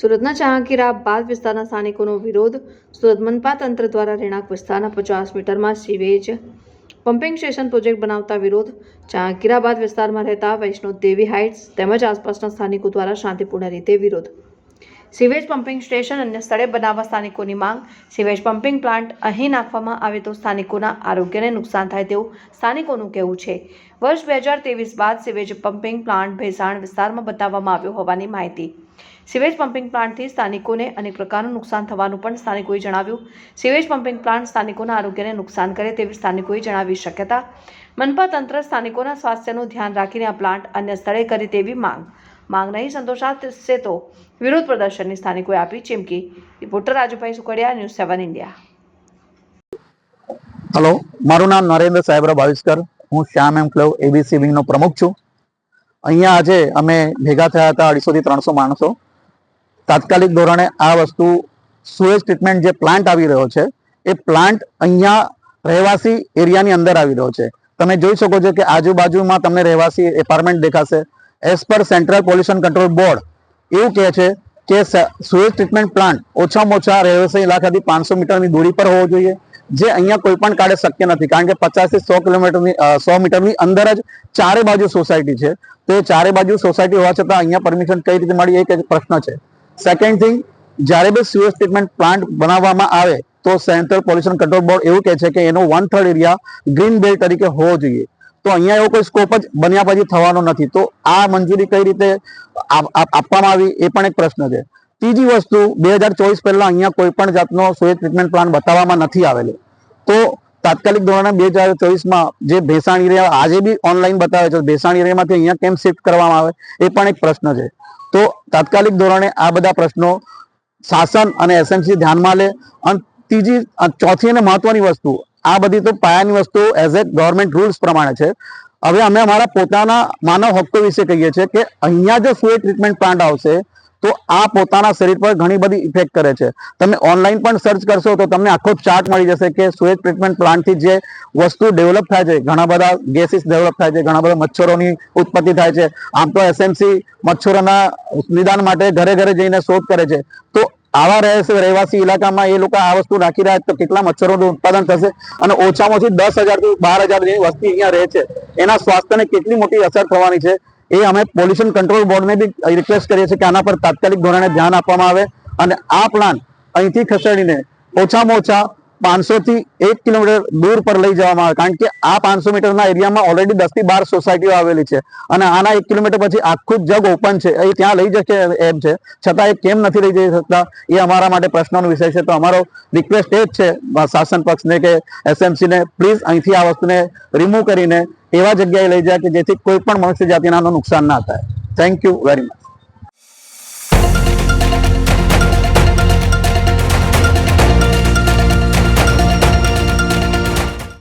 સુરતના ચાંકીરા બાદ વિસ્તારના સ્થાનિકોનો વિરોધ. સુરત મનપા તંત્ર દ્વારા રહેણાંક વિસ્તારના પચાસ મીટરમાં સીવેજ પમ્પિંગ સ્ટેશન પ્રોજેક્ટ બનાવતા વિરોધ. ચાંકીરાબાદ વિસ્તારમાં રહેતા વૈષ્ણો દેવી હાઇટ્સ તેમજ આસપાસના સ્થાનિકો દ્વારા શાંતિપૂર્ણ રીતે વિરોધ. સીવેજ પમ્પિંગ સ્ટેશન અન્ય સ્થળે બનાવવા સ્થાનિકોની માંગ. સીવેજ પમ્પિંગ પ્લાન્ટ અહીં નાખવામાં આવે તો સ્થાનિકોના આરોગ્યને નુકસાન થાય તેવું સ્થાનિકોનું કહેવું છે. વર્ષ બે હજાર ત્રેવીસ બાદ સીવેજ પમ્પિંગ પ્લાન્ટ ભેસાણ વિસ્તારમાં બતાવવામાં આવ્યો હોવાની માહિતી. સીવેજ પમ્પિંગ પ્લાન્ટથી સ્થાનિકોને અનેક પ્રકારનું નુકસાન થવાનું પણ સ્થાનિકોએ જણાવ્યું. સીવેજ પમ્પિંગ પ્લાન્ટ સ્થાનિકોના આરોગ્યને નુકસાન કરે તેવી સ્થાનિકોએ જણાવી શક્યતા. મનપા તંત્ર સ્થાનિકોના સ્વાસ્થ્યનું ધ્યાન રાખીને આ પ્લાન્ટ અન્ય સ્થળે કરે તેવી માંગ. માંગ નહીં સંતોષાશે તો વિરોધ પ્રદર્શનની સ્થાનિકોએ આપી ચીમકી reporter Rajubhai Sukadiya, news seven India. Hello મારું નામ નરેન્દ્ર સાહેબરા ભાવિસ્કર હું શ્યામ એમ ક્લબ એબીસી વિંગનો પ્રમુખ છું. અહીંયા આજે અમે ભેગા થયા હતા અઢીસો થી ત્રણસો માણસો. તાત્કાલિક ધોરણે આ વસ્તુ સુએજ ટ્રીટમેન્ટ જે પ્લાન્ટ આવી રહ્યો છે, એ પ્લાન્ટ અહીંયા રહેવાસી એરિયાની અંદર આવી રહ્યો છે. તમે જોઈ શકો છો કે આજુબાજુમાં તમને રહેવાસી એપાર્ટમેન્ટ દેખાશે as per central pollution control board એવું કહે છે કે સુએજ ટ્રીટમેન્ટ પ્લાન્ટ ઓછામાં ઓછા રહેવાસી ઇલાકાથી પાંચસો મીટરની દૂરી પર હોવો જોઈએ, જે અહીંયા કોઈ પણ કાળે શક્ય નથી. કારણ કે પચાસથી સો કિલોમીટરની સો મીટરની અંદર જ ચારે બાજુ સોસાયટી છે. તો એ ચારે બાજુ સોસાયટી હોવા છતાં અહીંયા પરમિશન કઈ રીતે મળી એક પ્રશ્ન છે. સેકન્ડ થિંગ જ્યારે બી સુએજ ટ્રીટમેન્ટ પ્લાન્ટ બનાવવામાં આવે, તો સેન્ટ્રલ પોલ્યુશન કંટ્રોલ બોર્ડ એવું કહે છે કે એનો one third area green belt તરીકે હોવો જોઈએ. તો અહીંયા એવો કોઈ સ્કોપ જ બન્યા પછી થવાનો નથી. તો આ મંજૂરી કઈ રીતે આપ- આપ- આપવામાં આવી એ પણ એક પ્રશ્ન છે. ત્રીજી વસ્તુ, બે હજાર ચોવીસ પહેલા અહીંયા કોઈ પણ જાતનો સુએજ ટ્રીટમેન્ટ પ્લાન બતાવવામાં નથી આવેલો. તો તાત્કાલિક ધોરણે બે હજાર ચોવીસમાં જે ભેસાણ એરિયા આજે બી ઓનલાઈન બતાવે છે, ભેસાણ એરિયામાંથી અહીંયા કેમ શિફ્ટ કરવામાં આવે, એ પણ એક પ્રશ્ન છે. તો તાત્કાલિક ધોરણે આ બધા પ્રશ્નો શાસન અને એસએમસી ધ્યાનમાં લે. અને ત્રીજી, ચોથી અને મહત્વની વસ્તુ આ બધી તો પાયાની વસ્તુ એઝ એ ગવર્મેન્ટ રૂલ્સ પ્રમાણે છે. હવે અમે અમારા પોતાના માનવ હક્કો વિશે કહીએ છીએ કે અહીંયા જો સુએ ટ્રીટમેન્ટ પ્લાન્ટ આવશે, તો આ પોતાના શરીર પર ઘણી બધી ઇફેક્ટ કરે છે. તમે ઓનલાઈન પણ સર્ચ કરશો તો તમને આખો ચાર્ટ મળી જશે કે સુએજ ટ્રીટમેન્ટ પ્લાન્ટથી જે વસ્તુ ડેવલપ થાય છે, ઘણા બધા ગેસીસ ડેવલપ થાય છે, ઘણા બધા મચ્છરોની ઉત્પત્તિ થાય છે. આમ તો એસએમસી મચ્છરોના નિદાન માટે ઘરે ઘરે જઈને શોધ કરે છે. તો આવા રહેવાસી ઇલાકામાં એ લોકો આ વસ્તુ રાખી રહ્યા તો કેટલા મચ્છરોનું ઉત્પાદન થશે? અને ઓછામાં ઓછી દસ હજારથી બાર હજાર જેવી વસ્તી અહીંયા રહે છે. એના સ્વાસ્થ્યને કેટલી મોટી અસર થવાની છે? એ અમે પોલ્યુશન કંટ્રોલ બોર્ડને બી રિક્વેસ્ટ કરીએ છીએ કે આના પર તાત્કાલિક ધોરણે ધ્યાન આપવામાં આવે. અને આ પ્લાન અહીંથી ખસેડીને ઓછામાં ઓછા પાંચસો થી એક કિલોમીટર દૂર પર લઈ જવામાં આવે. કારણ કે આ પાંચસો મીટરના એરિયામાં ઓલરેડી દસથી બાર સોસાયટીઓ આવેલી છે. અને આના એક કિલોમીટર પછી આખું જ જગ ઓપન છે. એ ત્યાં લઈ જશે એમ છે. છતાં એ કેમ નથી લઈ જઈ શકતા? એ અમારા માટે પ્રશ્નનો વિષય છે. તો અમારો રિક્વેસ્ટ એ જ છે શાસન પક્ષને કે એસએમસી ને પ્લીઝ અહીંથી આ વસ્તુને રિમૂવ કરીને એવા જગ્યાએ લઈ જાય કે જેથી કોઈ પણ મનુષ્ય જાતિના નુકસાન ના થાય. Thank you very much